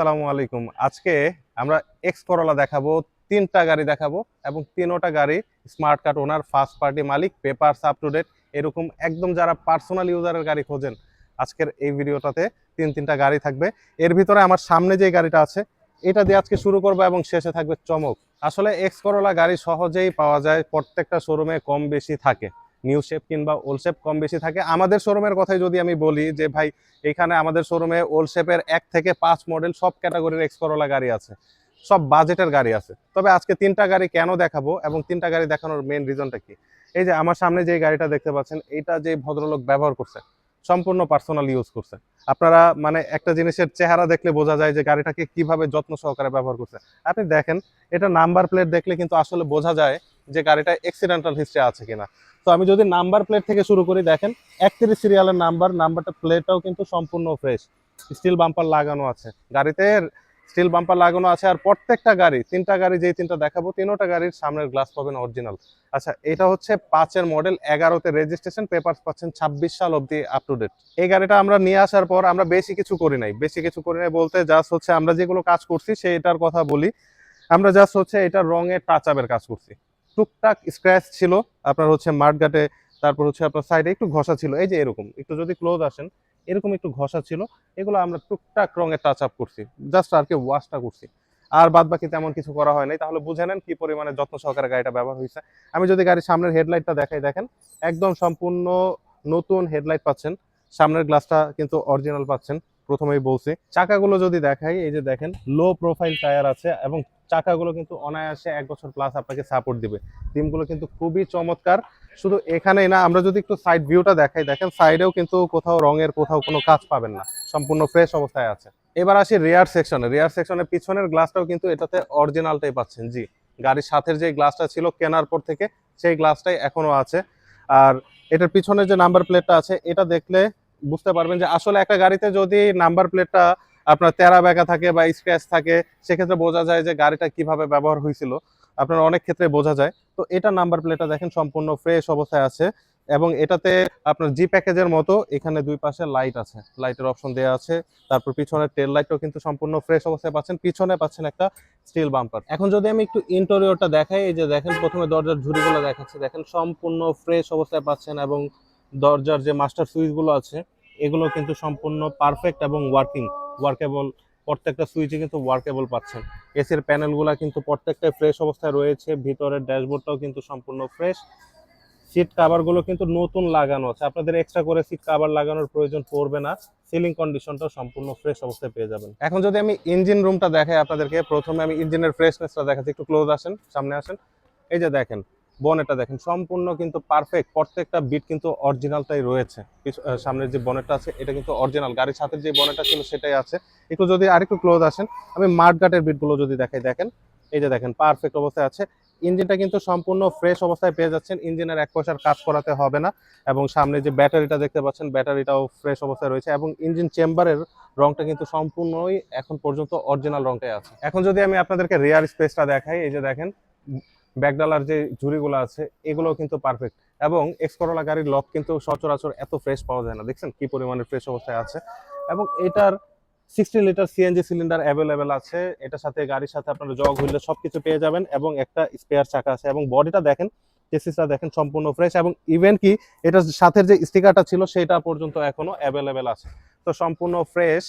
আসসালামু আলাইকুম। আজকে আমরা এক্স করলা দেখাবো, তিনটা গাড়ি দেখাবো এবং তিনোটা গাড়ি smart card owner first party Malik paper up to date এরকম একদম যারা পার্সোনাল ইউজারের গাড়ি খোঁজেন, আজকের এই ভিডিওটাতে তিন, তিনটা গাড়ি থাকবে। এর ভিতরে আমার সামনে যে গাড়িটা আছে, এটা দিয়ে আজকে শুরু করব এবং শেষে থাকবে চমক। আসলে এক্স করলা গাড়ি সহজেই পাওয়া যায়, প্রত্যেকটা শোরুমে কম বেশি থাকে। নিউ শেপ কিংবা ওল্ড শেপ কম বেশি থাকে। আমাদের শোরুমের কথাই যদি আমি বলি যে, ভাই, এখানে আমাদের শোরুমে ওল্ড শেপের এক থেকে পাঁচ মডেল সব ক্যাটাগরির এক্স করোলা গাড়ি আছে। সব বাজেটের গাড়ি আছে। তবে আজকে তিনটা গাড়ি কেন দেখাবো এবং তিনটা গাড়ি দেখানোর মেন রিজনটা কি? এই যে, আমার সামনে যে গাড়িটা দেখতে পাচ্ছেন, এটা যে ভদ্রলোক ব্যবহার করছে, সম্পূর্ণ পার্সোনাল ইউজ করছে। আপনারা মানে একটা জিনিসের চেহারা দেখলে বোঝা যায় যে, গাড়িটাকে কীভাবে যত্ন সহকারে ব্যবহার করছে। আপনি দেখেন, এটা নাম্বার প্লেট দেখলে কিন্তু আসলে বোঝা যায় যে গাড়িটা অ্যাক্সিডেন্টাল হিস্ট্রি আছে কিনা। তো আমি যদি নাম্বার প্লেট থেকে শুরু করি, দেখেন, একত্রিশ সিরিয়ালের নাম্বার নাম্বারটা প্লেটটাও কিন্তু সম্পূর্ণ ফ্রেশ স্টিল বাম্পার লাগানো আছে। গাড়িতে স্টিল বাম্পার লাগানো আছে আর প্রত্যেকটা গাড়ি, তিনটা গাড়ি যেই তিনটা দেখাবো, তিনোটা গাড়ির সামনের গ্লাস পাবেন অরিজিনাল আচ্ছা এটা হচ্ছে পাঁচের মডেল এগারোতে রেজিস্ট্রেশন পেপার পাচ্ছেন ছাব্বিশ সাল অব্দি আপ টু ডেট এই গাড়িটা আমরা নিয়ে আসার পর আমরা বেশি কিছু করি নাই। বেশি কিছু করি নাই বলতে জাস্ট হচ্ছে আমরা যেগুলো কাজ করছি সেটার কথা বলি। আমরা জাস্ট হচ্ছে এটা রঙের টাচ আপের কাজ করছি। টুকটাক স্ক্র্যাচ ছিল, আপনার হচ্ছে মাঠঘাটে, তারপর হচ্ছে আপনার সাইডে একটু ঘষা ছিল, এই যে এরকম, একটু যদি ক্লোজ আসেন, এরকম একটু ঘষা ছিল, এগুলো আমরা টুকটাক রঙের টাচ আপ করছি জাস্ট আর কি ওয়াশটা করছি। আর বাদ বাকি তেমন কিছু করা হয় নাই, তাহলে বুঝে নেন কি পরিমাণে যত্ন সহকারে গাড়িটা ব্যবহার হয়েছে। আমি যদি গাড়ির সামনের হেডলাইটটা দেখাই, দেখেন, একদম সম্পূর্ণ নতুন হেডলাইট পাচ্ছেন, সামনের গ্লাসটা কিন্তু অরিজিনাল পাচ্ছেন। প্রথমেই বলছি, চাকাগুলো যদি দেখাই, এই যে দেখেন লো প্রোফাইল টায়ার আছে এবং চাকাগুলো কিন্তু অনায়াসে এক বছর প্লাস আপনাকে সাপোর্ট দিবে। টিমগুলো কিন্তু খুবই চমৎকার। শুধু এখানেই না, আমরা যদি একটু সাইড ভিউটা দেখাই, দেখেন সাইডেও কিন্তু কোথাও রঙের কোথাও কোনো কাজ পাবেন না। সম্পূর্ণ ফ্রেশ অবস্থায় আছে। এবার আসি রেয়ার সেকশনে রেয়ার সেকশনের পিছনের গ্লাসটাও কিন্তু এটাতে অরিজিনালটাই পাচ্ছেন, জি। গাড়ির সাথের যে গ্লাসটা ছিল, কেনার পর থেকে সেই গ্লাসটাই এখনও আছে। আর এটার পিছনে যে নাম্বার প্লেটটা আছে, এটা দেখলে বুঝতে পারবেন যে আসলে একটা গাড়িতে যদি নাম্বার প্লেটটা আপনার তেরা বেঁকা থাকে বা স্ক্র্যাচ থাকে, সেক্ষেত্রে বোঝা যায় যে গাড়িটা কীভাবে ব্যবহার হয়েছিল। আপনার অনেক ক্ষেত্রে বোঝা যায়। তো এটা নাম্বার প্লেটটা দেখেন সম্পূর্ণ ফ্রেশ অবস্থায় আছে এবং এটাতে আপনার জি প্যাকেজের মতো এখানে দুই পাশে লাইট আছে। লাইটের অপশন দেওয়া আছে। তারপর পিছনে টেল লাইটও কিন্তু সম্পূর্ণ ফ্রেশ অবস্থায় পাচ্ছেন। পিছনে পাচ্ছেন একটা স্টিল বাম্পার এখন যদি আমি একটু ইন্টেরিয়রটা দেখাই, এই যে দেখেন প্রথমে দরজার ঝুড়িগুলো দেখাচ্ছে। দেখেন সম্পূর্ণ ফ্রেশ অবস্থায় পাচ্ছেন এবং দরজার যে মাস্টার সুইচগুলো আছে, এগুলো কিন্তু সম্পূর্ণ পারফেক্ট এবং ওয়ার্কিং ওয়ার্কেবল প্রত্যেকটা সুইচে কিন্তু ওয়ার্কেবল পাচ্ছেন। এসির প্যানেলগুলো কিন্তু প্রত্যেকটাই ফ্রেশ অবস্থায় রয়েছে, ভিতরের ড্যাশবোর্ডটাও কিন্তু সম্পূর্ণ ফ্রেশ সিট কাভারগুলো কিন্তু নতুন লাগানো আছে। আপনাদের এক্সট্রা করে সিট কাভার লাগানোর প্রয়োজন পড়বে না। সিলিং কন্ডিশনটাও সম্পূর্ণ ফ্রেশ অবস্থায় পেয়ে যাবেন। এখন যদি আমি ইঞ্জিন রুমটা দেখাই আপনাদেরকে, প্রথমে আমি ইঞ্জিনের ফ্রেশনেসটা দেখাচ্ছি। একটু ক্লোজ আসেন, সামনে আসেন। এই যে দেখেন বনেটটা দেখেন, সম্পূর্ণ কিন্তু পারফেক্ট প্রত্যেকটা বিট কিন্তু অরিজিনালটাই রয়েছে। সামনের যে বনেটটা আছে, এটা কিন্তু অরিজিনাল গাড়ির সাথে যে বনেটটা ছিল সেটাই আছে। একটু যদি আরেকটু ক্লোজ আসেন, আমি মাঠঘাটের বিটগুলো যদি দেখাই, দেখেন, এই যে দেখেন পারফেক্ট অবস্থায় আছে। ইঞ্জিনটা কিন্তু সম্পূর্ণ ফ্রেশ অবস্থায় পেয়ে যাচ্ছেন, ইঞ্জিনের এক পয়সার কাজ করাতে হবে না। এবং সামনে যে ব্যাটারিটা দেখতে পাচ্ছেন, ব্যাটারিটাও ফ্রেশ অবস্থায় রয়েছে এবং ইঞ্জিন চেম্বারের রংটা কিন্তু সম্পূর্ণই এখন পর্যন্ত অরিজিনাল রংটাই আছে। এখন যদি আমি আপনাদেরকে রেয়ার স্পেসটা দেখাই, এই যে দেখেন ব্যাকডালার যে ঝুড়িগুলো আছে এগুলো কিন্তু পারফেক্ট এবং এক্স করোলা গাড়ির লক কিন্তু সচরাচর এত ফ্রেশ পাওয়া যায় না। দেখছেন কি পরিমাণে ফ্রেশ অবস্থায় আছে? এবং এটার sixty litre CNG cylinder available আছে। এটার সাথে গাড়ির সাথে আপনারা জগ সব কিছু পেয়ে যাবেন এবং একটা স্পেয়ার চাকা আছে। এবং বডিটা দেখেন চেসিসটা দেখেন সম্পূর্ণ ফ্রেশ এবং ইভেন কি এটার সাথে যে স্টিকারটা ছিল, সেটা পর্যন্ত এখনও অ্যাভেলেবেল আছে। তো সম্পূর্ণ ফ্রেশ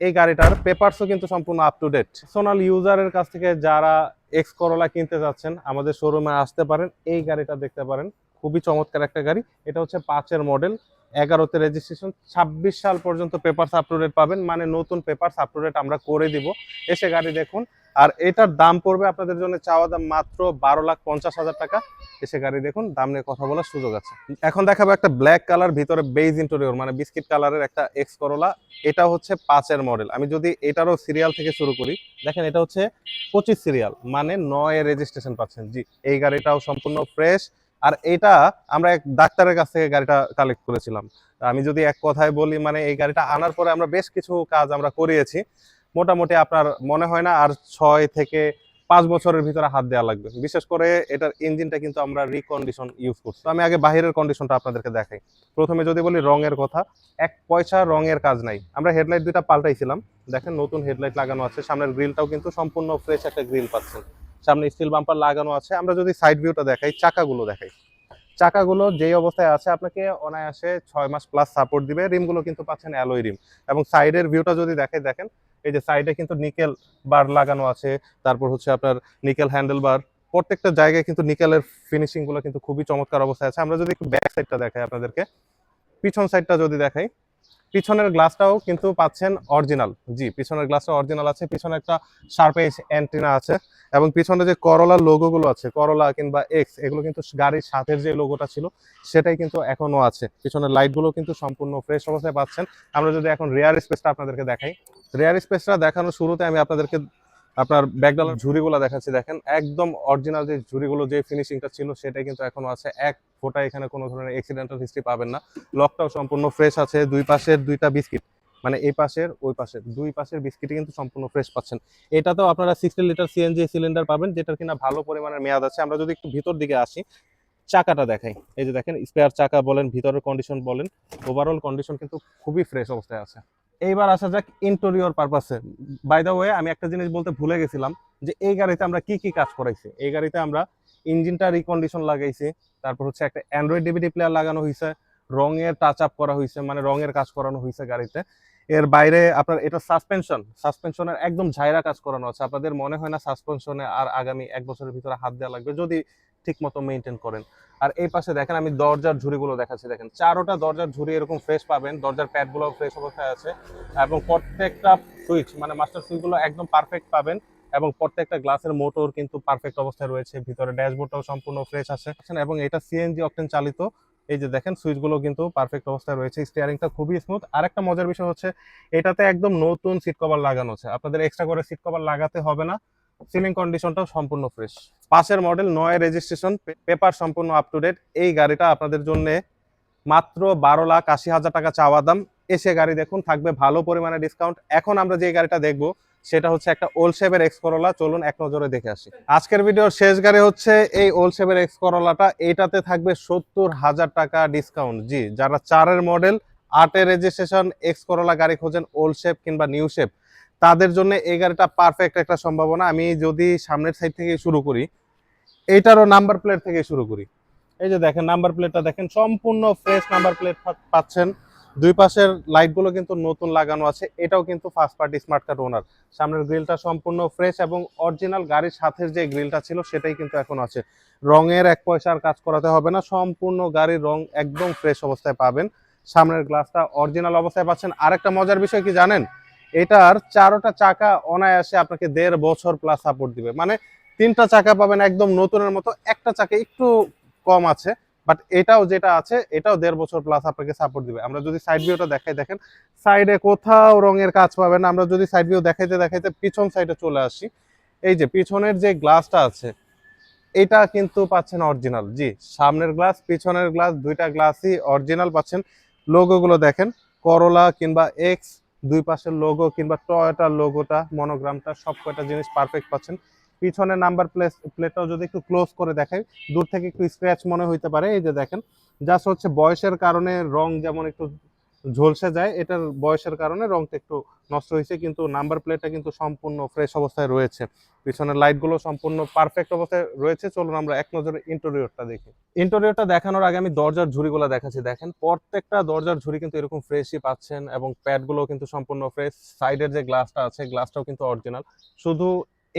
এই গাড়িটার পেপারসও কিন্তু সম্পূর্ণ আপ টু ডেট সোনাল ইউজারের কাছ থেকে যারা এক্স করোলা কিনতে যাচ্ছেন, আমাদের শোরুমে আসতে পারেন। এই গাড়িটা দেখতে পারেন। খুবই চমৎকার একটা গাড়ি। এটা হচ্ছে পাঁচের মডেল এগারোতে রেজিস্ট্রেশন ছাব্বিশ সাল পর্যন্ত পেপারস আপ টু ডেট পাবেন মানে নতুন পেপারস আপ টু আমরা করে দিব। এসে গাড়ি দেখুন। আর এটার দাম পড়বে আপনাদের জন্য চাওয়া দাম মাত্র বারো লাখ পঞ্চাশ হাজার টাকা। এসে গাড়ি দেখুন, দাম নিয়ে কথা বলার সুযোগ আছে। এখন দেখাবো একটা ব্ল্যাক কালার ভিতরে বেজ ইন্টেরিয়র মানে বিস্কিট কালারের একটা এক্স করোলা এটা হচ্ছে পাঁচের মডেল আমি যদি এটারও সিরিয়াল থেকে শুরু করি, দেখেন এটা হচ্ছে পঁচিশ সিরিয়াল মানে নয় রেজিস্ট্রেশন পাচ্ছেন। জি, এই গাড়িটাও সম্পূর্ণ ফ্রেশ আর এটা আমরা এক ডাক্তারের কাছ থেকে গাড়িটা কালেক্ট করেছিলাম। আমি যদি এক কথায় বলি মানে এই গাড়িটা আনার পরে আমরা বেশ কিছু কাজ আমরা করিয়েছি। মোটামুটি আপনার মনে হয় না, আর ছয় থেকে পাঁচ বছরের ভিতরে হাত দেওয়া লাগবে। বিশেষ করে এটার ইঞ্জিনটা কিন্তু আমরা রিকন্ডিশন ইউজ করছি। তো আমি আগে বাহিরের কন্ডিশনটা আপনাদেরকে দেখাই। প্রথমে যদি বলি রঙের কথা, এক পয়সা রঙের কাজ নাই। আমরা হেডলাইট দুইটা পাল্টাইছিলাম। দেখেন নতুন হেডলাইট লাগানো আছে, সামনের গ্রিলটাও কিন্তু সম্পূর্ণ ফ্রেশ একটা গ্রিল পাচ্ছেন। সামনে স্টিল বাম্পার লাগানো আছে। আমরা যদি সাইড ভিউটা দেখাই, চাকাগুলো দেখাই। চাকাগুলো যেই অবস্থায় আছে, আপনাকে অনায়াসে ছয় মাস প্লাস সাপোর্ট দিবে। রিমগুলো কিন্তু পাচ্ছেন অ্যালোই রিম। এবং সাইডের ভিউটা যদি দেখে দেখেন, এই যে সাইডে কিন্তু নিকেল বার লাগানো আছে। তারপর হচ্ছে আপনার নিকেল হ্যান্ডেল বার প্রত্যেকটা জায়গায় কিন্তু নিকেলের ফিনিশিংগুলো কিন্তু খুবই চমৎকার অবস্থায় আছে। আমরা যদি একটু ব্যাক সাইডটা দেখাই আপনাদেরকে। পিছন সাইডটা যদি দেখাই পিছনের গ্লাসটাও কিন্তু পাচ্ছেন অরিজিনাল। জি, পিছনের গ্লাসটা অরিজিনাল আছে, পিছনে একটা শার্পেজ অ্যান্টিনা আছে এবং পিছনে যে করলার লোগোগুলো আছে করলা কিংবা এক্স এগুলো কিন্তু গাড়ির সাথের যে লোগোটা ছিল, সেটাই কিন্তু এখনও আছে। পিছনের লাইটগুলো কিন্তু সম্পূর্ণ ফ্রেশ অবস্থায় পাচ্ছেন। আমরা যদি এখন রেয়ার স্পেসটা আপনাদেরকে দেখাই। রেয়ার স্পেসটা দেখানোর শুরুতে আমি আপনাদেরকে আপনার ব্যাকডালার ঝুড়িগুলো দেখাচ্ছি। দেখেন, একদম অরিজিনাল যে ঝুড়িগুলো, যে ফিনিশিংটা ছিল, সেটাই কিন্তু এখনও আছে। এক ফোটা এখানে কোনো ধরনের অ্যাক্সিডেন্টাল হিস্ট্রি পাবেন না। লকটাও সম্পূর্ণ ফ্রেশ আছে, দুই পাশের দুইটা বিস্কিট মানে এই পাশের, ওই পাশের, দুই পাশের বিস্কিটই কিন্তু সম্পূর্ণ ফ্রেশ পাচ্ছেন। এটাতেও আপনারা সিক্সটি লিটার সিএনজি সিলিন্ডার পাবেন, যেটার কিনা ভালো পরিমাণের মেয়াদ আছে। আমরা যদি একটু ভিতর দিকে আসি, চাকাটা দেখাই। এই যে দেখেন স্পেয়ার চাকা বলেন, ভিতরের কন্ডিশন বলেন ওভারঅল কন্ডিশন কিন্তু খুবই ফ্রেশ অবস্থায় আছে। এইবার আসা যাক ইন্টেরিয়র পারপাসে বাই দ্য ওয়ে আমি একটা জিনিস বলতে ভুলে গেছিলাম যে এই গাড়িতে আমরা কি কি কাজ করাইছি? এই গাড়িতে আমরা ইঞ্জিনটা রিকন্ডিশন লাগাইছি। তারপর হচ্ছে একটা অ্যান্ড্রয়েড ডিভিডি প্লেয়ার লাগানো হয়েছে রঙের টাচ আপ করা হয়েছে মানে রঙের কাজ করানো হয়েছে গাড়িতে। এর বাইরে আপনার এটা সাসপেনশন সাসপেনশনের একদম ঝাইরা কাজ করানো আছে। আপনাদের মনে হয় না সাসপেনশনে আর আগামী এক বছরের ভিতরে হাত দেওয়া লাগবে? যদি ঠিক মতো মেনটেন করেন। আর এই পাশে দেখেন আমি দরজার ঝুড়িগুলো দেখাচ্ছি। দেখেন, চারোটা দরজার ঝুড়ি এরকম ফ্রেশ পাবেন। দরজার প্যাডগুলো ফ্রেশ অবস্থায় আছে। এবং প্রত্যেকটা সুইচ মানে মাস্টার সুইচগুলো একদম পারফেক্ট পাবেন। এবং প্রত্যেকটা গ্লাসের মোটর কিন্তু পারফেক্ট অবস্থায় রয়েছে। ভিতরে ড্যাশবোর্ডটাও সম্পূর্ণ ফ্রেশ আছে এবং এটা সিএনজি অকটেন চালিত। এই যে দেখেন, সুইচগুলো কিন্তু পারফেক্ট অবস্থায় রয়েছে। স্টিয়ারিংটা খুবই স্মুথ আর একটা মজার বিষয় হচ্ছে, এটাতে একদম নতুন সিট কভার লাগানো আছে। আপনাদের এক্সট্রা করে সিট কভার লাগাতে হবে না। সিলিং কন্ডিশনটাও সম্পূর্ণ ফ্রেশ পাশের মডেল নয় রেজিস্ট্রেশন পেপার সম্পূর্ণ আপ টু ডেট এই গাড়িটা আপনাদের জন্য মাত্র বারো লাখ আশি হাজার টাকা চাওয়া দাম। এসে গাড়ি দেখুন, থাকবে ভালো পরিমাণে ডিসকাউন্ট এখন আমরা যে গাড়িটা দেখব সেটা হচ্ছে একটা ওল্ড শেপের এক্স করোলা চলুন এক নজরে দেখে আসি। আজকের ভিডিওর শেষ গাড়ি হচ্ছে এই ওল্ড শেপের এক্স করোলাটা এইটাতে থাকবে সত্তর হাজার টাকা ডিসকাউন্ট জি, যারা চারের মডেল আটের রেজিস্ট্রেশন এক্স করোলা গাড়ি খোঁজেন ওল্ড কিংবা নিউ তাদের জন্য এই গাড়িটা পারফেক্ট একটা সম্ভাবনা। আমি যদি সামনের সাইড থেকে শুরু করি এইটারও নাম্বার প্লেট থেকে শুরু করি। এই যে দেখেন নাম্বার প্লেটটা দেখেন, সম্পূর্ণ ফ্রেশ নাম্বার প্লেট পাচ্ছেন। দুই পাশের লাইটগুলো কিন্তু নতুন লাগানো আছে। এটাও কিন্তু first party smart card owner সামনের গ্রিলটা সম্পূর্ণ ফ্রেশ এবং অরিজিনাল গাড়ির সাথে যে গ্রিলটা ছিল, সেটাই কিন্তু এখন আছে। রঙের এক পয়সার কাজ করাতে হবে না, সম্পূর্ণ গাড়ির রং একদম ফ্রেশ অবস্থায় পাবেন। সামনের গ্লাসটা অরিজিনাল অবস্থায় পাচ্ছেন। আরেকটা মজার বিষয় কি জানেন? এটার চারোটা চাকা অনায়াসে আপনাকে দেড় বছর প্লাস সাপোর্ট দিবে। মানে তিনটা চাকা পাবেন একদম নতুনের মতো, একটা চাকা একটু কম আছে। বাট এটাও যেটা আছে, এটাও দেড় বছর প্লাস আপনাকে সাপোর্ট দিবে। আমরা যদি সাইড ভিউটা দেখাই, দেখেন সাইডে কোথাও রঙের কাজ পাবেন আমরা যদি সাইড ভিউ দেখাইতে দেখাইতে পিছন সাইডে চলে আসি। এই যে পিছনের যে গ্লাসটা আছে, এটা কিন্তু পাচ্ছেন অরিজিনাল জি, সামনের গ্লাস পিছনের গ্লাস দুইটা গ্লাসই অরিজিনাল পাচ্ছেন। লোগোগুলো দেখেন করলা কিংবা এক্স দুই পাশের লোগো কিংবা টয়টার লোগোটা মনোগ্রামটা সব কয়টা জিনিস পারফেক্ট পাচ্ছেন। পিছনে নাম্বার প্লেস প্লেটটাও যদি একটু ক্লোজ করে দেখাই, দূর থেকে একটু স্ক্র্যাচ মনে হইতে পারে, এই যে দেখেন। জাস্ট হচ্ছে বয়সের কারণে রং যেমন একটু ঝলসে যায়, এটার বয়সের কারণে রংটা একটু নষ্ট হয়েছে কিন্তু নাম্বার প্লেটটা কিন্তু সম্পূর্ণ ফ্রেশ অবস্থায় রয়েছে। পিছনের লাইটগুলো সম্পূর্ণ পারফেক্ট অবস্থায় রয়েছে। চলুন আমরা এক নজরে ইন্টেরিয়রটা দেখি। ইন্টেরিয়রটা দেখানোর আগে আমি দরজার ঝুড়িগুলো দেখাচ্ছি। দেখেন, প্রত্যেকটা দরজার ঝুড়ি কিন্তু এরকম ফ্রেশই পাচ্ছেন এবং প্যাডগুলো কিন্তু সম্পূর্ণ ফ্রেশ সাইডের যে গ্লাসটা আছে গ্লাসটাও কিন্তু অরিজিনাল শুধু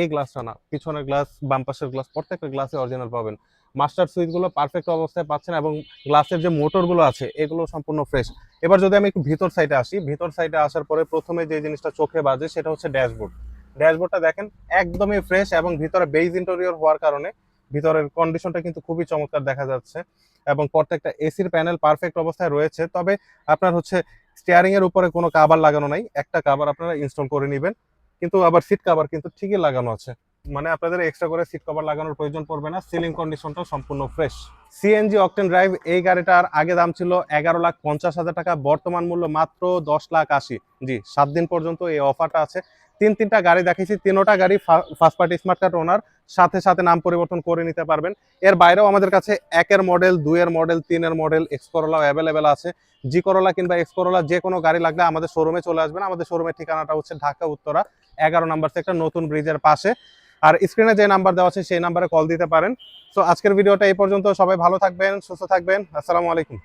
এই গ্লাসটা না। পিছনের গ্লাস বাম পাশের গ্লাস প্রত্যেকটা গ্লাসে অরিজিনাল পাবেন। মাস্টার সুইচগুলো পারফেক্ট অবস্থায় পাচ্ছেন এবং গ্লাসের যে মোটরগুলো আছে, এগুলো সম্পূর্ণ ফ্রেশ এবার যদি আমি একটু ভিতর সাইডে আসি, ভিতর সাইডে আসার পরে প্রথমে যে জিনিসটা চোখে বাজে, সেটা হচ্ছে ড্যাশবোর্ড ড্যাশবোর্ডটা দেখেন একদমই ফ্রেশ এবং ভিতরে বেজ ইন্টেরিয়র হওয়ার কারণে ভিতরের কন্ডিশনটা কিন্তু খুবই চমৎকার দেখা যাচ্ছে এবং প্রত্যেকটা এসির প্যানেল পারফেক্ট অবস্থায় রয়েছে। তবে আপনার হচ্ছে স্টিয়ারিং এর উপরে কোনো কাভার লাগানো নাই। একটা কাভার আপনারা ইনস্টল করে নেবেন। কিন্তু আবার সিট কাভার কিন্তু ঠিকই লাগানো আছে। মানে আপনাদের এক্সট্রা করে সিট কভার লাগানোর প্রয়োজন পড়বে না সিলিং কন্ডিশনটা সম্পূর্ণ ফ্রেশ সিএনজি অকটেন ড্রাইভ এই গাড়িটার আগে দাম ছিল এগারো লাখ পঞ্চাশ হাজার টাকা, বর্তমান মূল্য মাত্র দশ লাখ আশি। জি, সাত দিন পর্যন্ত এই অফারটা আছে। তিন তিনটা গাড়ি দেখেছি তিনোটা গাড়ি first party smart card owner সাথে সাথে নাম পরিবর্তন করে নিতে পারবেন। এর বাইরেও আমাদের কাছে একের মডেল দুইয়ের মডেল তিনের মডেল এক্স করোলাও অ্যাভেলেবেল আছে। জি করোলা কিংবা এক্স যে কোনো গাড়ি লাগলে আমাদের শোরুমে চলে আসবেন। আমাদের শোরুমের ঠিকানাটা হচ্ছে ঢাকা, উত্তরা, এগারো নাম্বার সেক্টর নতুন ব্রিজের পাশে। আর স্ক্রিনে যে নাম্বার দেওয়া আছে, সেই নাম্বারে কল দিতে পারেন। তো আজকের ভিডিওটা এই পর্যন্ত। সবাই ভালো থাকবেন, সুস্থ থাকবেন। আসসালামু আলাইকুম।